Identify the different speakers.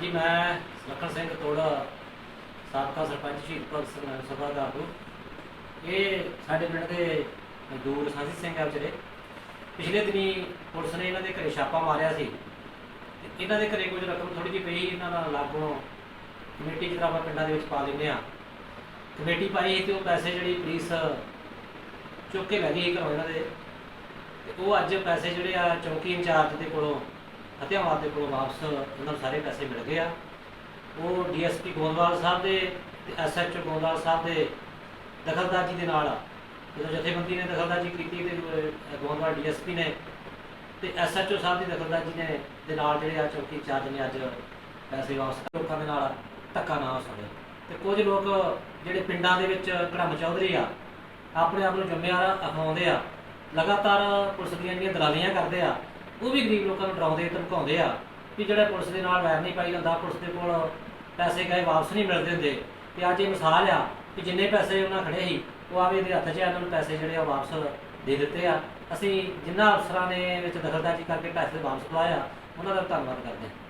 Speaker 1: ਹਾਂਜੀ, ਮੈਂ ਲੱਖਣ ਸਿੰਘ ਤੋੜਾ ਸਾਬਕਾ ਸਰਪੰਚ ਸ਼ਹੀਦ ਭਗਤ ਸਿੰਘ ਸਭਾ ਦਾ ਆਗੂ। ਇਹ ਸਾਡੇ ਪਿੰਡ ਦੇ ਮਜ਼ਦੂਰ ਸਾਂਸੀ ਸਿੰਘ ਆ ਵਿਚਾਰੇ। ਪਿਛਲੇ ਦਿਨੀ ਪੁਲਿਸ ਨੇ ਇਹਨਾਂ ਦੇ ਘਰੇ ਛਾਪਾ ਮਾਰਿਆ ਸੀ। ਤੇ ਇਹਨਾਂ ਦੇ ਘਰੇ ਕੁਝ ਰਕਮ ਥੋੜੀ ਜਿਹੀ ਪਈ ਇਹਨਾਂ ਨਾਲ ਲਾਗੋਂ ਕਮੇਟੀ ਜਿਹੜਾ ਆਪਾਂ ਪਿੰਡਾਂ ਦੇ ਵਿੱਚ ਪਾ ਦਿੰਦੇ ਆ ਕਮੇਟੀ ਪਾਈ ਸੀ ਤੇ ਉਹ ਪੈਸੇ ਜਿਹੜੀ ਪੁਲਿਸ ਚੁੱਕ ਕੇ ਲੈ ਗਈ ਸੀ ਘਰੋਂ ਇਹਨਾਂ ਦੇ। ਤੇ ਉਹ ਅੱਜ ਪੈਸੇ ਜਿਹੜੇ ਆ ਚੌਕੀ ਇੰਚਾਰਜ ਦੇ ਕੋਲੋਂ ਹਥਿਆਵਾਰ ਦੇ ਕੋਲੋਂ ਵਾਪਸ ਉਹਨਾਂ ਨੂੰ ਸਾਰੇ ਪੈਸੇ ਮਿਲ ਗਏ ਆ। ਉਹ ਡੀਐਸਪੀ ਗੋਂਦਵਾਲ ਸਾਹਿਬ ਦੇ ਤੇ ਐਸਐਚਓ ਗੋਂਦਵਾਲ ਸਾਹਿਬ ਦੇ ਦਖਲਦਾਜ਼ੀ ਦੇ ਨਾਲ ਜਦੋਂ ਜਥੇਬੰਦੀ ਨੇ ਦਖਲਦਾਜ਼ੀ ਕੀਤੀ ਤੇ ਅਹ, ਗੋਂਦਵਾਲ ਡੀਐਸਪੀ ਨੇ ਤੇ ਐਸਐਚਓ ਸਾਹਿਬ ਦੀ ਦਖਲਦਾਜ਼ੀ ਨੇ ਦੇ ਨਾਲ ਜਿਹੜੇ ਆ ਚੌਕੀ ਚਾਰਜ ਨੇ ਅੱਜ ਪੈਸੇ ਵਾਪਸ ਲੋਕਾਂ ਦੇ ਨਾਲ ਧੱਕਾ ਨਾ ਹੋ ਸਕੇ। ਤੇ ਕੁਝ ਲੋਕ ਜਿਹੜੇ ਪਿੰਡਾਂ ਦੇ ਵਿੱਚ ਘੜਮ ਚੌਧਰੀ ਆ ਆਪਣੇ ਆਪ ਨੂੰ ਜ਼ਿੰਮੇਵਾਰ ਅਖਾਉਂਦੇ ਆ। ਲਗਾਤਾਰ ਪੁਲਿਸ ਦੀਆਂ ਜਿਹੜੀਆਂ ਦਲਾਲੀਆਂ ਕਰਦੇ ਆ ਉਹ ਵੀ ਗਰੀਬ ਲੋਕਾਂ ਨੂੰ ਡਰਾਉਂਦੇ ਧਮਕਾਉਂਦੇ ਆ ਵੀ ਜਿਹੜਾ ਪੁਲਿਸ ਦੇ ਨਾਲ ਵੈਰ ਨਹੀਂ ਪਾਈ ਜਾਂਦਾ ਪੁਲਿਸ ਦੇ ਕੋਲ ਪੈਸੇ ਗਏ ਵਾਪਸ ਨਹੀਂ ਮਿਲਦੇ ਹੁੰਦੇ। ਤੇ ਅੱਜ ਇਹ ਮਿਸਾਲ ਆ ਕਿ ਜਿੰਨੇ ਪੈਸੇ ਉਹਨਾਂ ਖੜੇ ਸੀ ਉਹ ਆਵੇ ਦੇ ਹੱਥ 'ਚ ਆ, ਇਹਨਾਂ ਨੂੰ ਪੈਸੇ ਜਿਹੜੇ ਆ ਵਾਪਸ ਦੇ ਦਿੱਤੇ ਆ। ਅਸੀਂ ਜਿਨ੍ਹਾਂ ਅਫਸਰਾਂ ਨੇ ਵਿੱਚ ਦਖਲਅੰਦਾਜ਼ੀ ਕਰਕੇ ਪੈਸੇ ਵਾਪਸ ਪਵਾਇਆ ਉਹਨਾਂ ਦਾ ਧੰਨਵਾਦ ਕਰਦੇ ਹਾਂ।